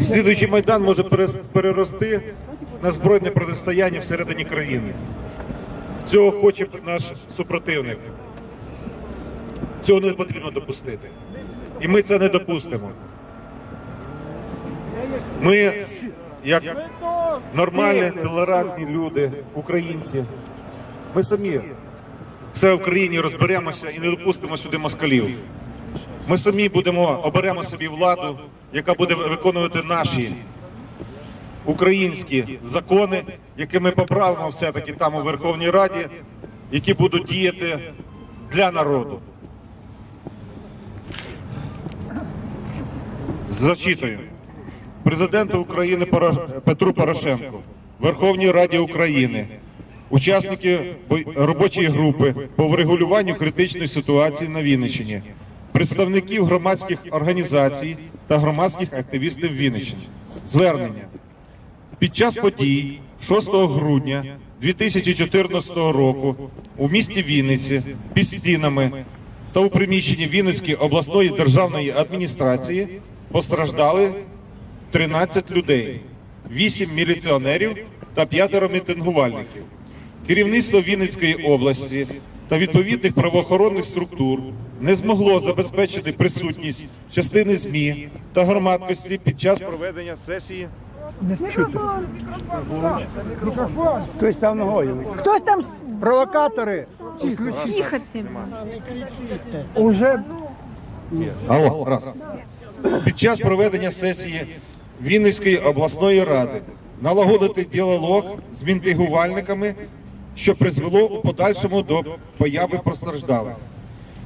Слідуючий майдан може перерости на збройне протистояння всередині країни. Цього хоче наш супротивник. Цього не потрібно допустити. І ми це не допустимо. Ми, як нормальні, толерантні люди, українці, ми самі все в країні розберемося і не допустимо сюди москалів. Ми самі будемо оберемо собі владу, яка буде виконувати наші українські закони, які ми поправимо все-таки там у Верховній Раді, які будуть діяти для народу. Зачитую. Президенту України Петру Порошенку, Верховній Раді України, учасники робочої групи по врегулюванню критичної ситуації на Вінниччині, представників громадських організацій та громадських активістів Вінниччини. Звернення. Під час подій 6 грудня 2014 року у місті Вінниці під стінами та у приміщенні Вінницької обласної державної адміністрації постраждали 13 людей, 8 міліціонерів та 5 мітингувальників. Керівництво Вінницької області та відповідних правоохоронних структур не змогло забезпечити присутність частини ЗМІ та громадськості під час проведення сесії Хтось там ногою. Хтось там Провокатори. тихо ти. Уже Алло, раз. Під час проведення сесії Вінницької обласної ради налагодити діалог з мітингувальниками, що призвело у подальшому до появи постраждалих.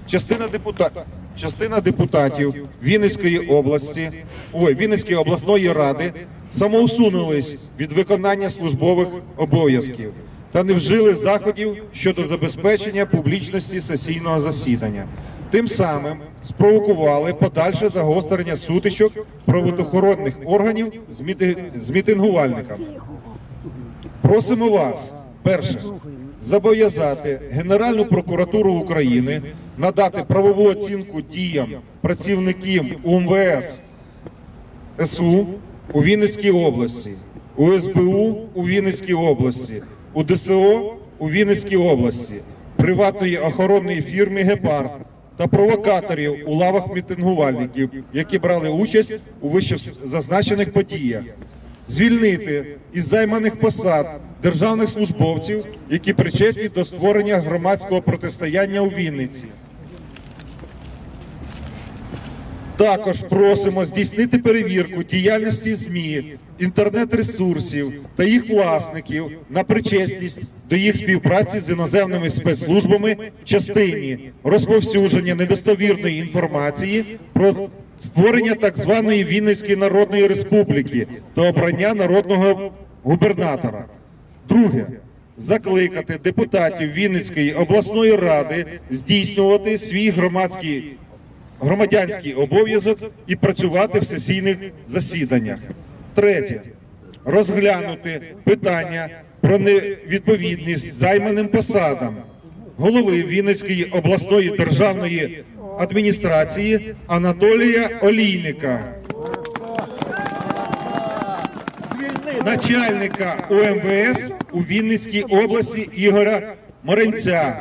Частина депутатів. Частина депутатів Вінницької області, ой, Вінницької обласної ради самоусунулись від виконання службових обов'язків та не вжили заходів щодо забезпечення публічності сесійного засідання. Тим самим спровокували подальше загострення сутичок правоохоронних органів з міти- з мітингувальниками. Просимо вас, перше, зобов'язати Генеральну прокуратуру України надати правову оцінку діям працівників УМВС СУ у Вінницькій області, у СБУ у Вінницькій області, у ДСО у Вінницькій області, приватної охоронної фірми Гепард та провокаторів у лавах мітингувальників, які брали участь у вище зазначених подіях звільнити із займаних посад державних службовців, які причетні до створення громадського протистояння у Вінниці. Також просимо здійснити перевірку діяльності ЗМІ, інтернет-ресурсів та їх власників на причесність до їх співпраці з іноземними спецслужбами в частині розповсюдження недостовірної інформації про створення так званої Вінницької Народної Республіки та обрання народного губернатора. Друге. Закликати депутатів Вінницької обласної ради здійснювати свій громадський громадянський обов'язок і працювати в сесійних засіданнях. Третє. Розглянути питання про невідповідність займаним посадам голови Вінницької обласної державної адміністрації Анатолія Олійника. Начальника УМВС у Вінницькій області Ігоря Моренця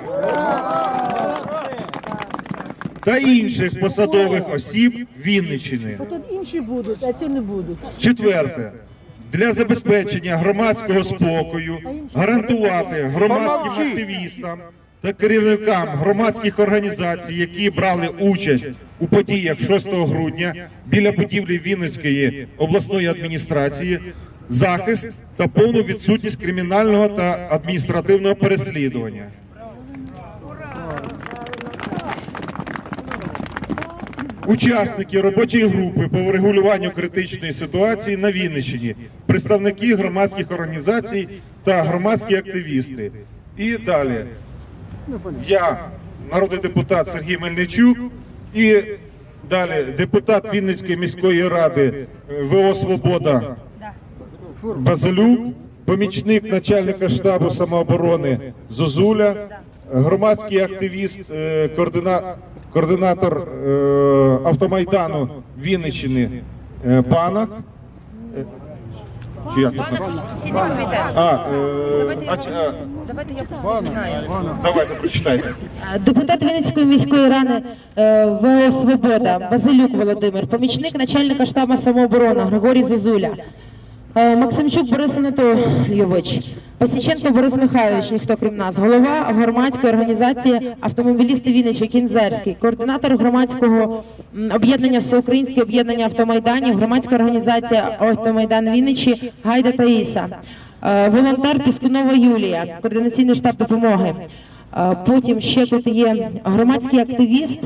та інших посадових осіб Вінниччини. Тут інші будуть, а ці не будуть. Четверте. Для забезпечення громадського спокою гарантувати громадським активістам та керівникам громадських організацій, які брали участь у подіях 6 грудня біля будівлі Вінницької обласної адміністрації, захист та повну відсутність кримінального та адміністративного переслідування. Учасники робочої групи по врегулюванню критичної ситуації на Вінниччині, представники громадських організацій та громадські активісти. І далі я, народний депутат Сергій Мельничук, і далі депутат Вінницької міської ради е, ВО Свобода Базилюк, помічник начальника штабу самооборони Зозуля, громадський активіст, е, координа- координатор е, автомайдану Вінниччини е, Панах. Чи як? А, е, Давайте я знаю. давайте прочитайте. Депутат Вінницької міської ради е, ВО Свобода Базилюк Володимир, помічник начальника штабу самооборони Григорій Зозуля, Максимчук Борис Анатолійович, Пасіченко Борис Михайлович, ніхто крім нас, голова громадської організації автомобілісти Вінничі Кінзерський, координатор громадського об'єднання Всеукраїнське об'єднання автомайданів, громадська організація Автомайдан Вінничі Гайда Таїса. Е, Волонтер Піскунова Юлія, координаційний штаб допомоги. Е, Потім ще тут є громадський активіст.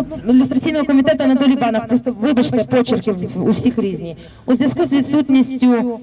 Е, Ну, ілюстраційного комітету Анатолій Банах, просто вибачте, почерки у всіх різні. У зв'язку з відсутністю